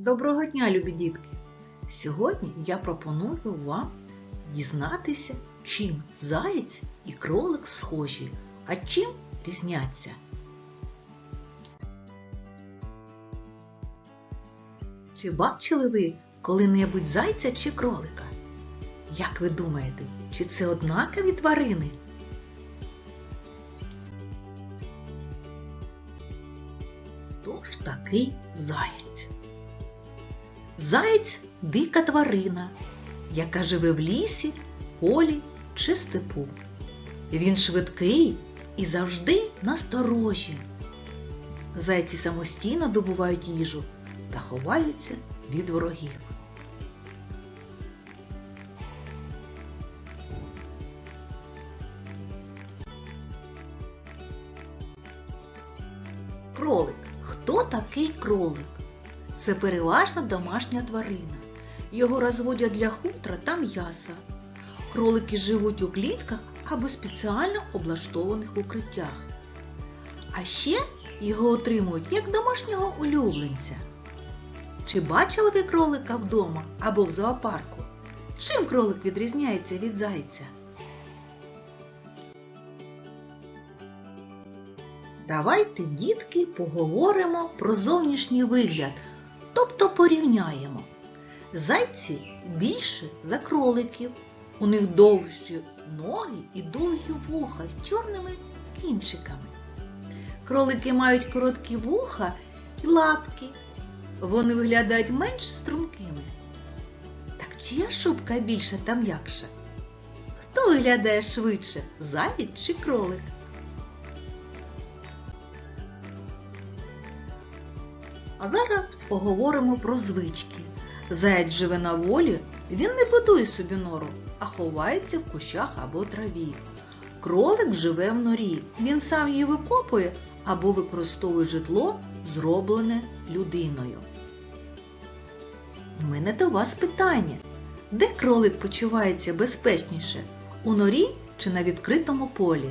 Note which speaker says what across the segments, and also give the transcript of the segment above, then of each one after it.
Speaker 1: Доброго дня, любі дітки! Сьогодні я пропоную вам дізнатися, чим заєць і кролик схожі, а чим різняться. Чи бачили ви коли-небудь зайця чи кролика? Як ви думаєте, чи це однакові тварини? Хто ж такий заєць? Заєць дика тварина, яка живе в лісі, полі чи степу. Він швидкий і завжди насторожі. Зайці самостійно добувають їжу та ховаються від ворогів. Кролик. Хто такий кролик? Це переважно домашня тварина. Його розводять для хутра та м'яса. Кролики живуть у клітках або спеціально облаштованих укриттях. А ще його отримують як домашнього улюбленця. Чи бачили ви кролика вдома або в зоопарку? Чим кролик відрізняється від зайця? Давайте, дітки, поговоримо про зовнішній вигляд, тобто порівняємо. Зайці більше за кроликів. У них довші ноги і довгі вуха з чорними кінчиками. Кролики мають короткі вуха і лапки. Вони виглядають менш стрункими. Так чия шубка більша та м'якша? Хто виглядає швидше, заєць чи кролик? А зараз поговоримо про звички. Заєць живе на волі, він не будує собі нору, а ховається в кущах або траві. Кролик живе в норі, він сам її викопує або використовує житло, зроблене людиною. У мене до вас питання. Де кролик почувається безпечніше? У норі чи на відкритому полі?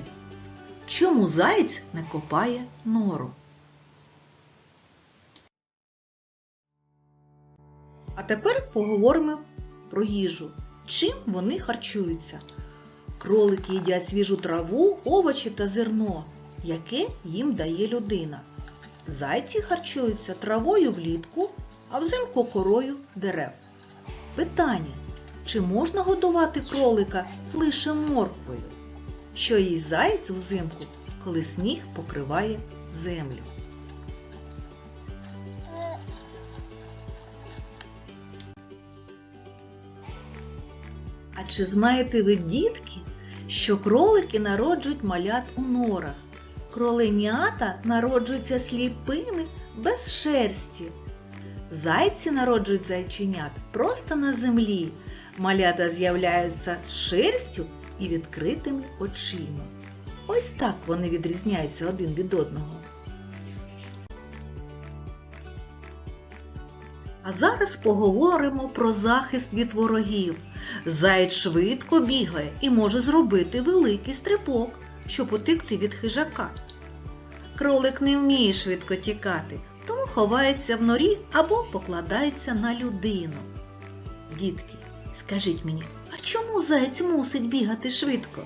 Speaker 1: Чому заєць не копає нору? А тепер поговоримо про їжу. Чим вони харчуються? Кролики їдять свіжу траву, овочі та зерно, яке їм дає людина. Зайці харчуються травою влітку, а взимку корою дерев. Питання: чи можна годувати кролика лише морквою? Що їсть заєць взимку, коли сніг покриває землю? А чи знаєте ви, дітки, що кролики народжують малят у норах? Кроленята народжуються сліпими без шерсті. Зайці народжують зайченят просто на землі. Малята з'являються з шерстю і відкритими очима. Ось так вони відрізняються один від одного. А зараз поговоримо про захист від ворогів. Заєць швидко бігає і може зробити великий стрибок, щоб утекти від хижака. Кролик не вміє швидко тікати, тому ховається в норі або покладається на людину. Дітки, скажіть мені, а чому заєць мусить бігати швидко?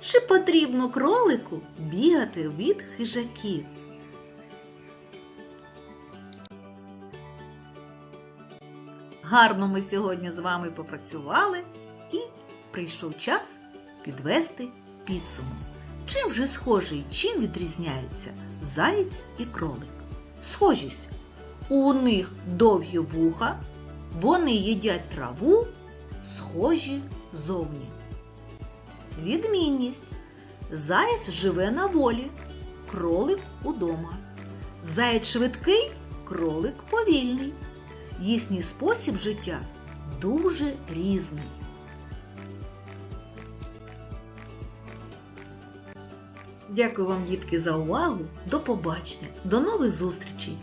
Speaker 1: Чи потрібно кролику бігати від хижаків? Гарно ми сьогодні з вами попрацювали і прийшов час підвести підсумок. Чим же схожий, чим відрізняються заєць і кролик? Схожість. У них довгі вуха, вони їдять траву, схожі зовні. Відмінність. Заєць живе на волі, кролик удома. Заєць швидкий, кролик повільний. Їхній спосіб життя дуже різний. Дякую вам, дітки, за увагу. До побачення. До нових зустрічей!